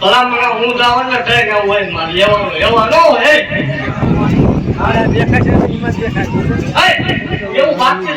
ભલામણા હું જાવ ને ટ્રેક આવું હોય મારે એવું વાત છે